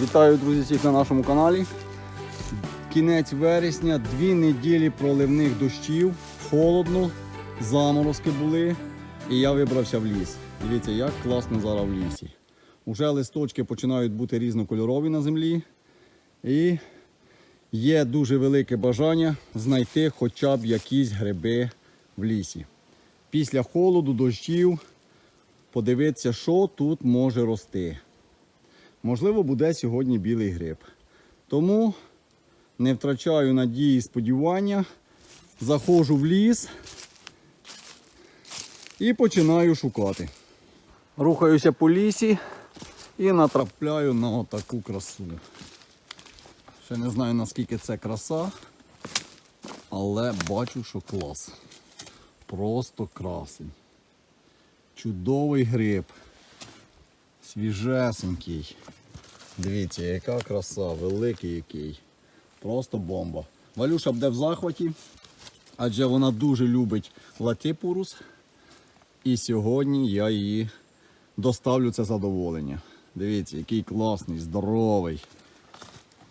Вітаю, друзі, всіх на нашому каналі. Кінець вересня, дві неділі проливних дощів, холодно, заморозки були, і я вибрався в ліс. Дивіться, як класно зараз в лісі. Уже листочки починають бути різнокольорові на землі. І є дуже велике бажання знайти хоча б якісь гриби в лісі. Після холоду, дощів, подивитися, що тут може рости. Можливо, буде сьогодні білий гриб. Тому не втрачаю надії і сподівання. Заходжу в ліс і починаю шукати. Рухаюся по лісі і натрапляю на отаку красу. Ще не знаю наскільки це краса, але бачу, що клас. Просто красень. Чудовий гриб. Свіжесенький. Дивіться, яка краса, великий який. Просто бомба. Валюша буде в захваті, адже вона дуже любить латипурус. І сьогодні я її доставлю це задоволення. Дивіться, який класний, здоровий,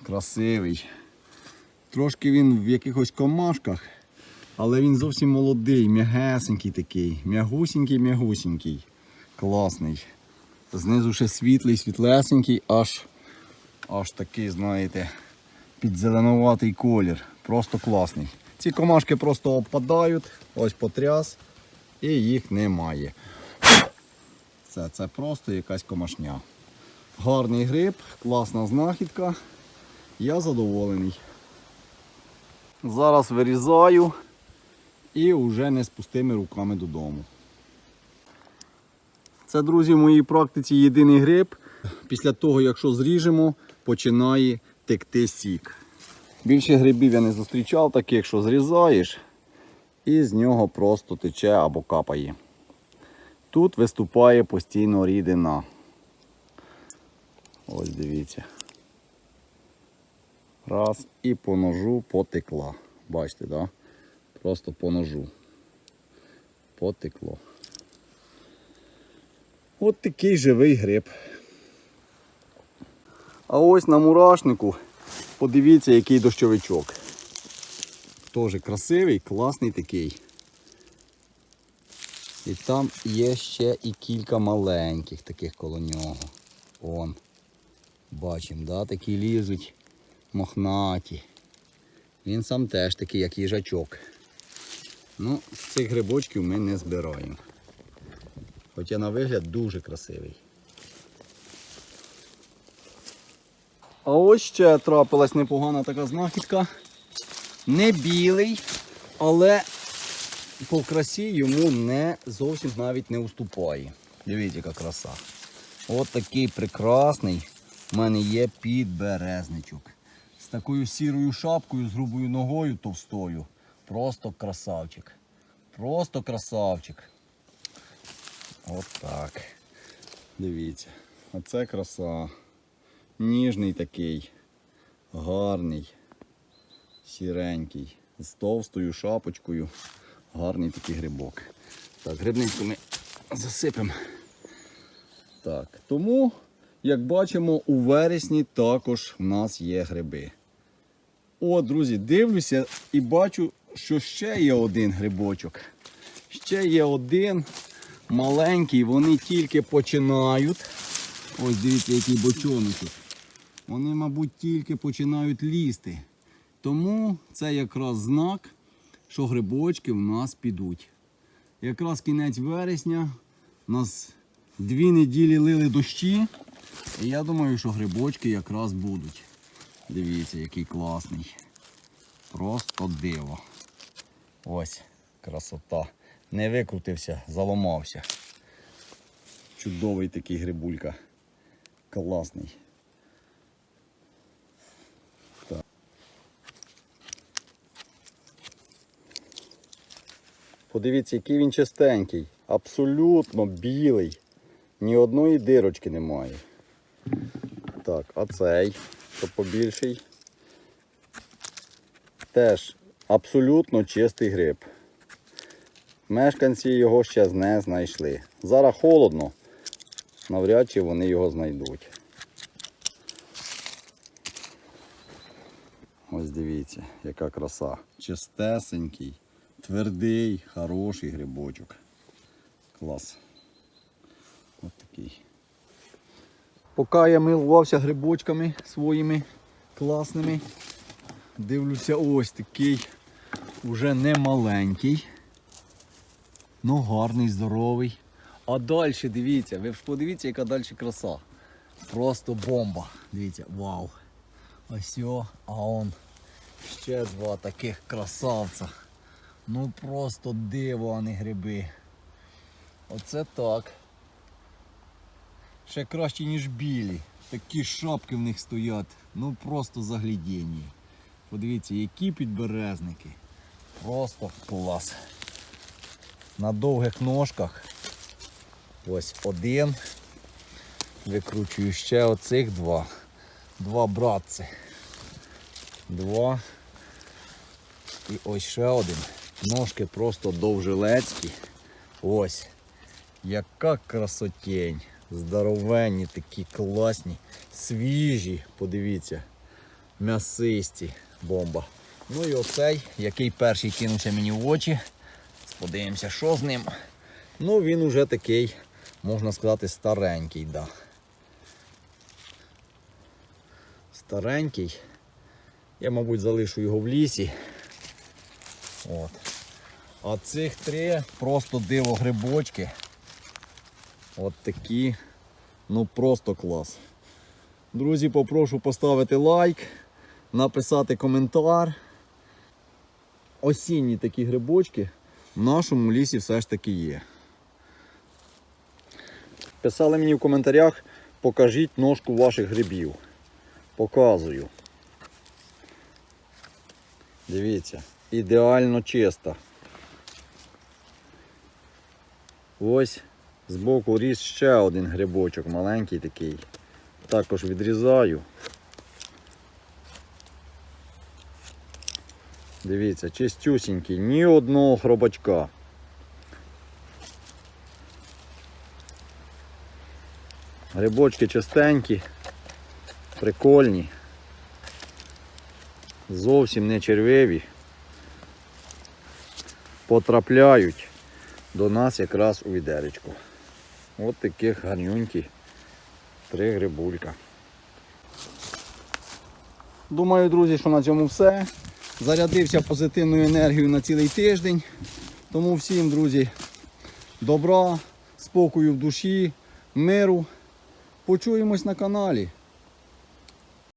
красивий. Трошки він в якихось комашках, але він зовсім молодий, м'ягесенький такий, м'ягусінький, м'ягусінький. Класний. Знизу ще світлий, світлесенький, аж, аж такий, знаєте, підзеленуватий колір. Просто класний. Ці комашки просто опадають, ось потряс, і їх немає. Це, це просто якась комашня. Гарний гриб, класна знахідка. Я задоволений. Зараз вирізаю і вже не з пустими руками додому. Це, друзі, в моїй практиці єдиний гриб. Після того, якщо зріжемо, починає текти сік. Більше грибів я не зустрічав, таких, що зрізаєш, і з нього просто тече або капає. Тут виступає постійно рідина. Ось дивіться. Раз і по ножу потекла. Бачите, да? Просто по ножу. Потекло. От такий живий гриб. А ось на мурашнику подивіться, який дощовичок. Теж красивий, класний такий. І там є ще і кілька маленьких таких коло нього. Он. Бачимо, да, такі лізуть мохнаті. Він сам теж такий, як їжачок. Ну, цих грибочків ми не збираємо. Хоча на вигляд дуже красивий. А ось ще трапилась непогана така знахідка. Не білий, але по красі йому не зовсім навіть не уступає. Дивіться, яка краса. От такий прекрасний в мене є підберезничок. З такою сірою шапкою, з грубою ногою товстою. Просто красавчик. Просто красавчик. От так. Дивіться. Оце краса. Ніжний такий, гарний, сіренький, з товстою шапочкою. Гарний такий грибок. Так, грибничку ми засипемо. Так, тому, як бачимо, у вересні також в нас є гриби. О, друзі, дивлюся і бачу, що ще є один грибочок. Ще є один маленький, вони тільки починають. Ось дивіться, який бочоночок. Вони, мабуть, тільки починають лізти. Тому це якраз знак, що грибочки в нас підуть. Якраз кінець вересня у нас дві неділі лили дощі. І я думаю, що грибочки якраз будуть. Дивіться, який класний. Просто диво. Ось красота. Не викрутився, заламався. Чудовий такий грибулька. Класний. Подивіться, який він чистенький. Абсолютно білий. Ні одної дирочки немає. Так, а цей, що побільший. Теж абсолютно чистий гриб. Мешканці його ще не знайшли. Зараз холодно, навряд чи вони його знайдуть. Ось дивіться, яка краса. Чистесенький, твердий, хороший грибочок. Клас. Ось такий. Поки я милувався грибочками своїми класними, дивлюся, ось такий уже не маленький, ну гарний, здоровий. А далі дивіться, ви ж подивіться, яка далі краса. Просто бомба. Дивіться, вау. Ось а он ще два таких красавця. Ну просто диво, а не гриби. Оце так. Ще краще, ніж білі. Такі шапки в них стоять. Ну просто заглядіння. Подивіться, які підберезники. Просто клас. На довгих ножках. Ось один. Викручую ще оцих два. Два братці. Два. І ось ще один. Ножки просто довжилецькі. Ось. Яка красотень. Здоровенні, такі класні, свіжі, подивіться, м'ясисті бомба. Ну і оцей, який перший кинувся мені в очі. Подивимося, що з ним. Ну він уже такий, можна сказати, старенький, да. Старенький. Я, мабуть, залишу його в лісі. От. А цих три просто диво грибочки. От такі. Ну просто клас. Друзі, попрошу поставити лайк, написати коментар. Осінні такі грибочки в нашому лісі все ж таки є. Писали мені в коментарях, покажіть ножку ваших грибів. Показую. Дивіться, ідеально чиста. Ось збоку ріс ще один грибочок, маленький такий. Також відрізаю. Дивіться, чистюсінький, ні одного хробачка. Грибочки чистенькі, прикольні, зовсім не червиві. Потрапляють до нас якраз у відеречку. От таких гарнюнькі три грибулька. Думаю, друзі, що на цьому все. Зарядився позитивною енергією на цілий тиждень. Тому всім, друзі, добра, спокою в душі, миру. Почуємось на каналі.